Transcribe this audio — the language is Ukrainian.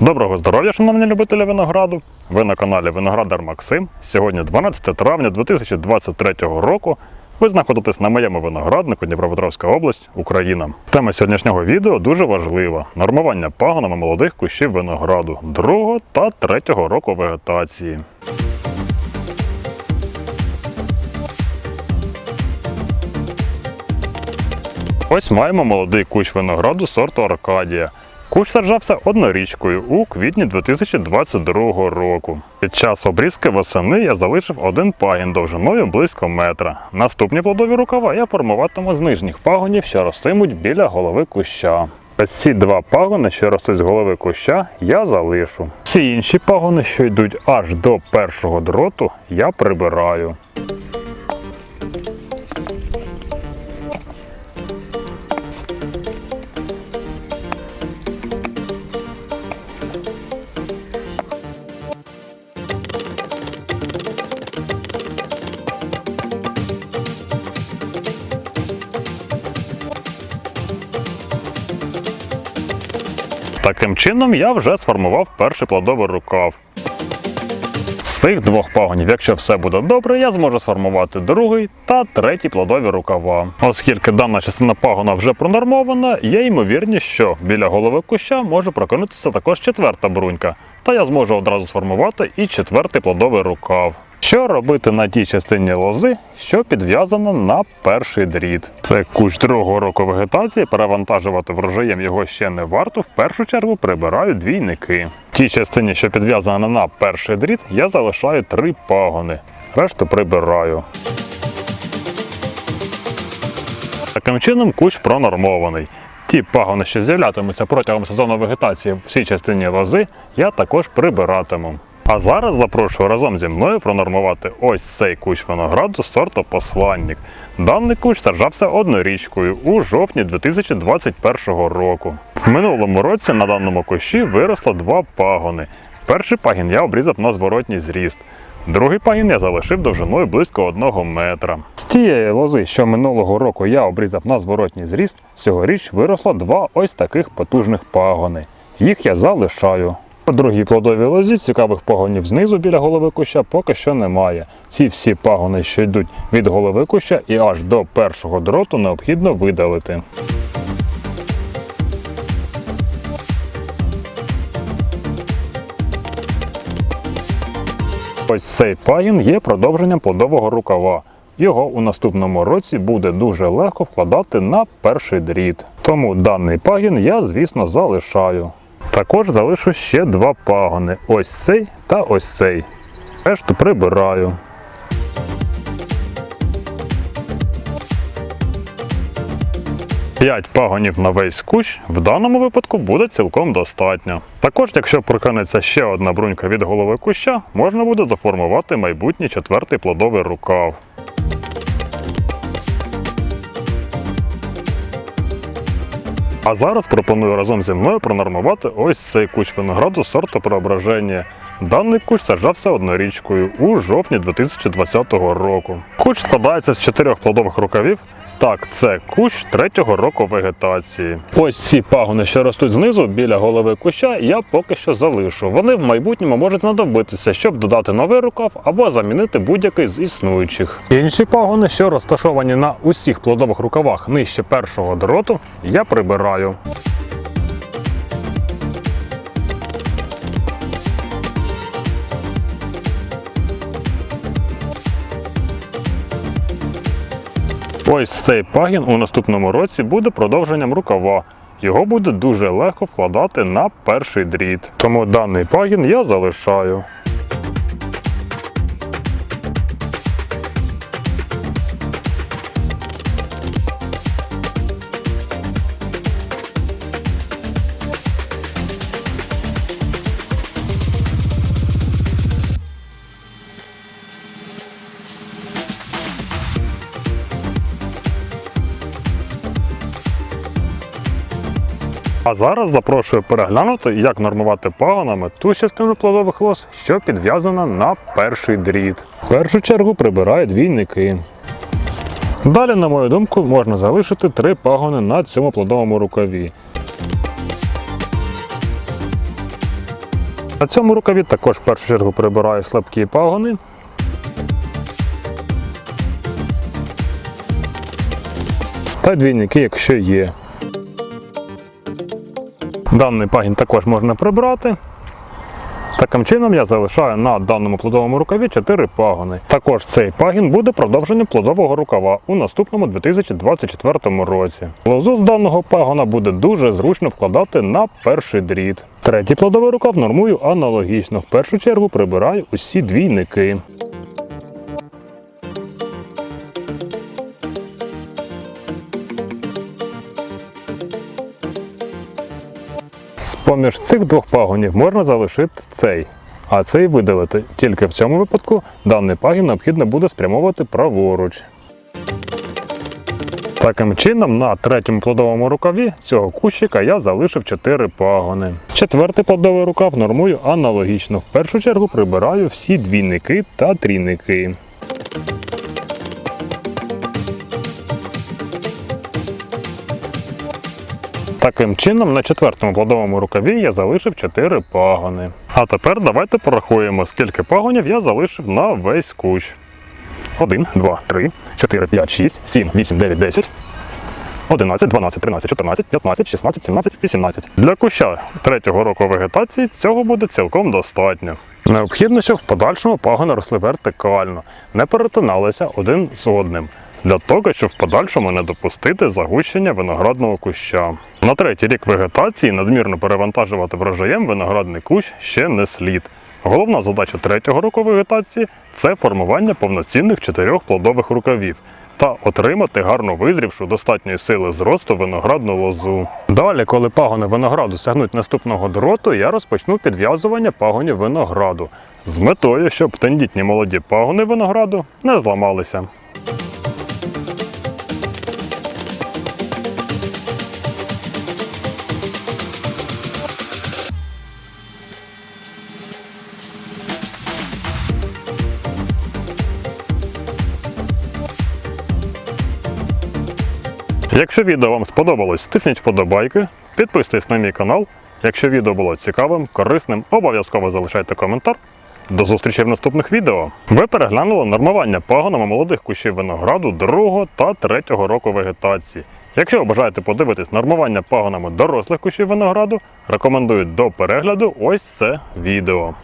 Доброго здоров'я, шановні любителі винограду! Ви на каналі Виноградар Максим. Сьогодні 12 травня 2023 року. Ви знаходитесь на моєму винограднику Дніпропетровська область, Україна. Тема сьогоднішнього відео дуже важлива: нормування пагонами молодих кущів винограду другого та третього року вегетації. Ось маємо молодий кущ винограду сорту Аркадія. Кущ саджався однорічкою у квітні 2022 року. Під час обрізки восени я залишив один пагін довжиною близько метра. Наступні плодові рукава я формуватиму з нижніх пагонів, що ростимуть біля голови куща. Ці два пагони, що ростуть з голови куща, я залишу. Всі інші пагони, що йдуть аж до першого дроту, я прибираю. Таким чином я вже сформував перший плодовий рукав. З цих двох пагонів, якщо все буде добре, я зможу сформувати другий та третій плодові рукава. Оскільки дана частина пагона вже пронормована, є ймовірність, що біля голови куща може прокинутися також четверта брунька, та я зможу одразу сформувати і четвертий плодовий рукав. Що робити на тій частині лози, що підв'язана на перший дріт? Це кущ другого року вегетації, перевантажувати врожаєм його ще не варто. В першу чергу прибираю двійники. В тій частині, що підв'язана на перший дріт, я залишаю три пагони. Решту прибираю. Таким чином кущ пронормований. Ті пагони, що з'являтимуться протягом сезону вегетації в цій частині лози, я також прибиратиму. А зараз запрошую разом зі мною пронормувати ось цей кущ винограду сорту посланник. Даний кущ саджався однорічкою у жовтні 2021 року. В минулому році на даному кущі виросло два пагони. Перший пагін я обрізав на зворотній зріст. Другий пагін я залишив довжиною близько одного метра. З тієї лози, що минулого року я обрізав на зворотній зріст, цьогоріч виросло два ось таких потужних пагони. Їх я залишаю. По другій плодовій лозі цікавих пагонів знизу біля голови куща поки що немає. Ці всі пагони, що йдуть від голови куща і аж до першого дроту необхідно видалити. Ось цей пагін є продовженням плодового рукава. Його у наступному році буде дуже легко вкладати на перший дріт. Тому даний пагін я, звісно, залишаю. Також залишу ще два пагони: ось цей та ось цей. Решту прибираю. П'ять пагонів на весь кущ в даному випадку буде цілком достатньо. Також, якщо прокинеться ще одна брунька від голови куща, можна буде доформувати майбутній четвертий плодовий рукав. А зараз пропоную разом зі мною пронормувати ось цей кущ винограду сорту преображення. Даний кущ саджався однорічкою у жовтні 2020 року. Кущ складається з чотирьох плодових рукавів. Так, це кущ третього року вегетації. Ось ці пагони, що ростуть знизу біля голови куща, я поки що залишу. Вони в майбутньому можуть знадобитися, щоб додати новий рукав або замінити будь-який з існуючих. Інші пагони, що розташовані на усіх плодових рукавах нижче першого дроту, я прибираю. Ось цей пагін у наступному році буде продовженням рукава. Його буде дуже легко вкладати на перший дріт. Тому даний пагін я залишаю. А зараз запрошую переглянути, як нормувати пагонами ту частину плодових лоз, що підв'язана на перший дріт. В першу чергу прибираю двійники. Далі, на мою думку, можна залишити три пагони на цьому плодовому рукаві. На цьому рукаві також в першу чергу прибираю слабкі пагони. Та двійники, якщо є. Даний пагін також можна прибрати. Таким чином я залишаю на даному плодовому рукаві 4 пагони. Також цей пагін буде продовженням плодового рукава у наступному 2024 році. Лозу з даного пагона буде дуже зручно вкладати на перший дріт. Третій плодовий рукав нормую аналогічно. В першу чергу прибираю усі двійники. З-поміж цих двох пагонів можна залишити цей, а цей видалити. Тільки в цьому випадку даний пагін необхідно буде спрямовувати праворуч. Таким чином, на третьому плодовому рукаві цього кущика я залишив 4 пагони. Четвертий плодовий рукав нормую аналогічно. В першу чергу прибираю всі двійники та трійники. Таким чином, на четвертому плодовому рукаві я залишив 4 пагони. А тепер давайте порахуємо, скільки пагонів я залишив на весь кущ. 1, 2, 3, 4, 5, 6, 7, 8, 9, 10, 11, 12, 13, 14, 15, 16, 17, 18. Для куща третього року вегетації цього буде цілком достатньо. Необхідно, щоб в подальшому пагони росли вертикально, не перетиналися один з одним. Для того, щоб в подальшому не допустити загущення виноградного куща. На третій рік вегетації надмірно перевантажувати врожаєм виноградний кущ ще не слід. Головна задача третього року вегетації це формування повноцінних чотирьох плодових рукавів та отримати гарно визрівшу достатньої сили зросту виноградну лозу. Далі, коли пагони винограду сягнуть наступного дроту, я розпочну підв'язування пагонів винограду з метою, щоб тендітні молоді пагони винограду не зламалися. Якщо відео вам сподобалось, тисніть вподобайки, підписуйтесь на мій канал. Якщо відео було цікавим, корисним, обов'язково залишайте коментар. До зустрічі в наступних відео. Ви переглянули нормування пагонами молодих кущів винограду другого та третього року вегетації. Якщо ви бажаєте подивитись нормування пагонами дорослих кущів винограду, рекомендую до перегляду ось це відео.